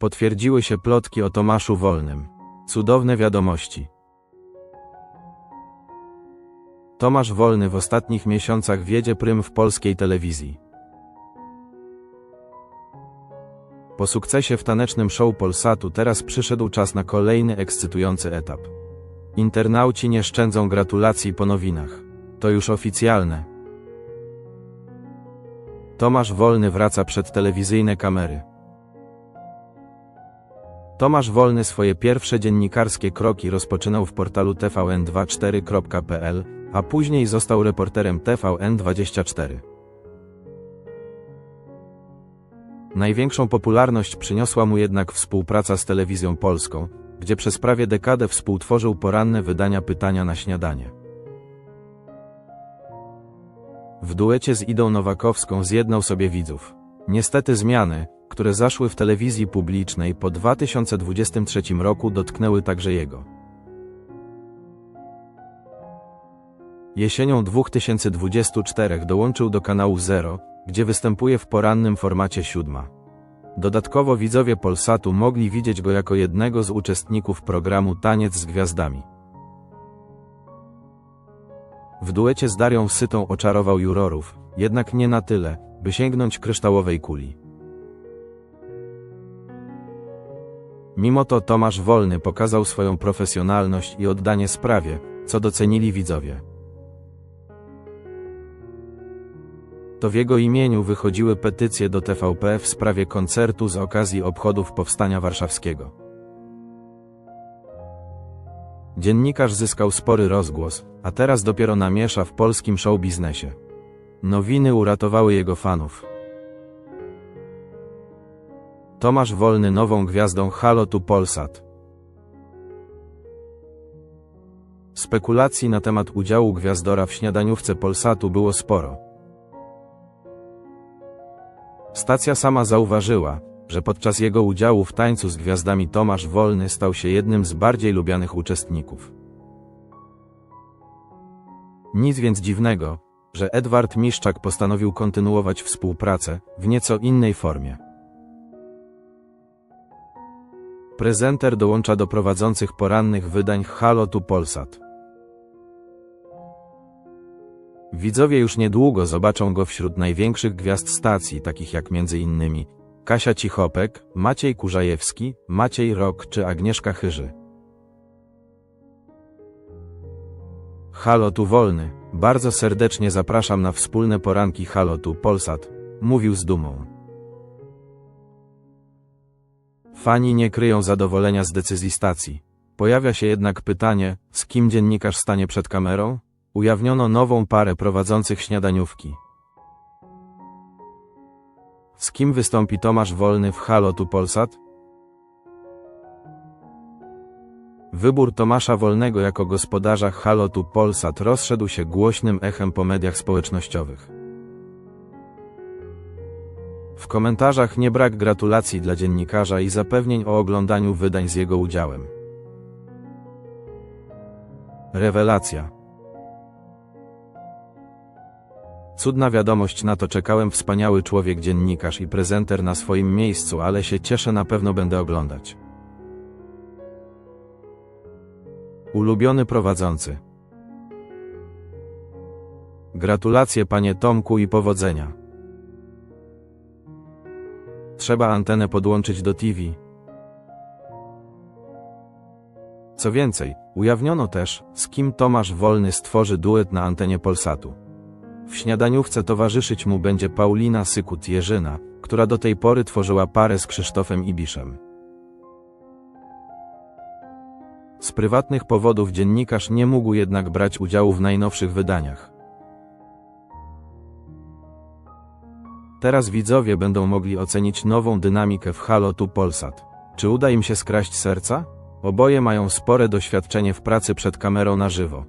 Potwierdziły się plotki o Tomaszu Wolnym. Cudowne wiadomości. Tomasz Wolny w ostatnich miesiącach wiedzie prym w polskiej telewizji. Po sukcesie w tanecznym show Polsatu teraz przyszedł czas na kolejny ekscytujący etap. Internauci nie szczędzą gratulacji po nowinach. To już oficjalne. Tomasz Wolny wraca przed telewizyjne kamery. Tomasz Wolny swoje pierwsze dziennikarskie kroki rozpoczynał w portalu tvn24.pl, a później został reporterem TVN24. Największą popularność przyniosła mu jednak współpraca z telewizją polską, gdzie przez prawie dekadę współtworzył poranne wydania pytania na śniadanie. W duecie z Idą Nowakowską zjednał sobie widzów. Niestety zmiany, które zaszły w telewizji publicznej po 2023 roku dotknęły także jego. Jesienią 2024 dołączył do kanału Zero, gdzie występuje w porannym formacie siódma. Dodatkowo widzowie Polsatu mogli widzieć go jako jednego z uczestników programu Taniec z Gwiazdami. W duecie z Darią Sytą oczarował jurorów, jednak nie na tyle, by sięgnąć kryształowej kuli. Mimo to Tomasz Wolny pokazał swoją profesjonalność i oddanie sprawie, co docenili widzowie. To w jego imieniu wychodziły petycje do TVP w sprawie koncertu z okazji obchodów Powstania Warszawskiego. Dziennikarz zyskał spory rozgłos, a teraz dopiero namiesza w polskim show biznesie. Nowiny uratowały jego fanów. Tomasz Wolny nową gwiazdą Halo tu Polsat. Spekulacji na temat udziału gwiazdora w śniadaniówce Polsatu było sporo. Stacja sama zauważyła, że podczas jego udziału w tańcu z gwiazdami Tomasz Wolny stał się jednym z bardziej lubianych uczestników. Nic więc dziwnego, że Edward Miszczak postanowił kontynuować współpracę w nieco innej formie. Prezenter dołącza do prowadzących porannych wydań Halo tu Polsat. Widzowie już niedługo zobaczą go wśród największych gwiazd stacji, takich jak m.in. Kasia Cichopek, Maciej Kurzajewski, Maciej Rok czy Agnieszka Chyży. Halo tu wolny, bardzo serdecznie zapraszam na wspólne poranki Halo tu Polsat, mówił z dumą. Fani nie kryją zadowolenia z decyzji stacji. Pojawia się jednak pytanie, z kim dziennikarz stanie przed kamerą? Ujawniono nową parę prowadzących śniadaniówki. Z kim wystąpi Tomasz Wolny w Halo tu Polsat? Wybór Tomasza Wolnego jako gospodarza Halo tu Polsat rozszedł się głośnym echem po mediach społecznościowych. W komentarzach nie brak gratulacji dla dziennikarza i zapewnień o oglądaniu wydań z jego udziałem. Rewelacja. Cudna wiadomość na to czekałem wspaniały człowiek dziennikarz i prezenter na swoim miejscu, ale się cieszę na pewno będę oglądać. Ulubiony prowadzący. Gratulacje panie Tomku i powodzenia. Trzeba antenę podłączyć do TV. Co więcej, ujawniono też, z kim Tomasz Wolny stworzy duet na antenie Polsatu. W śniadaniówce towarzyszyć mu będzie Paulina Sykut-Jerzyna, która do tej pory tworzyła parę z Krzysztofem Ibiszem. Z prywatnych powodów dziennikarz nie mógł jednak brać udziału w najnowszych wydaniach. Teraz widzowie będą mogli ocenić nową dynamikę w Halo tu Polsat. Czy uda im się skraść serca? Oboje mają spore doświadczenie w pracy przed kamerą na żywo.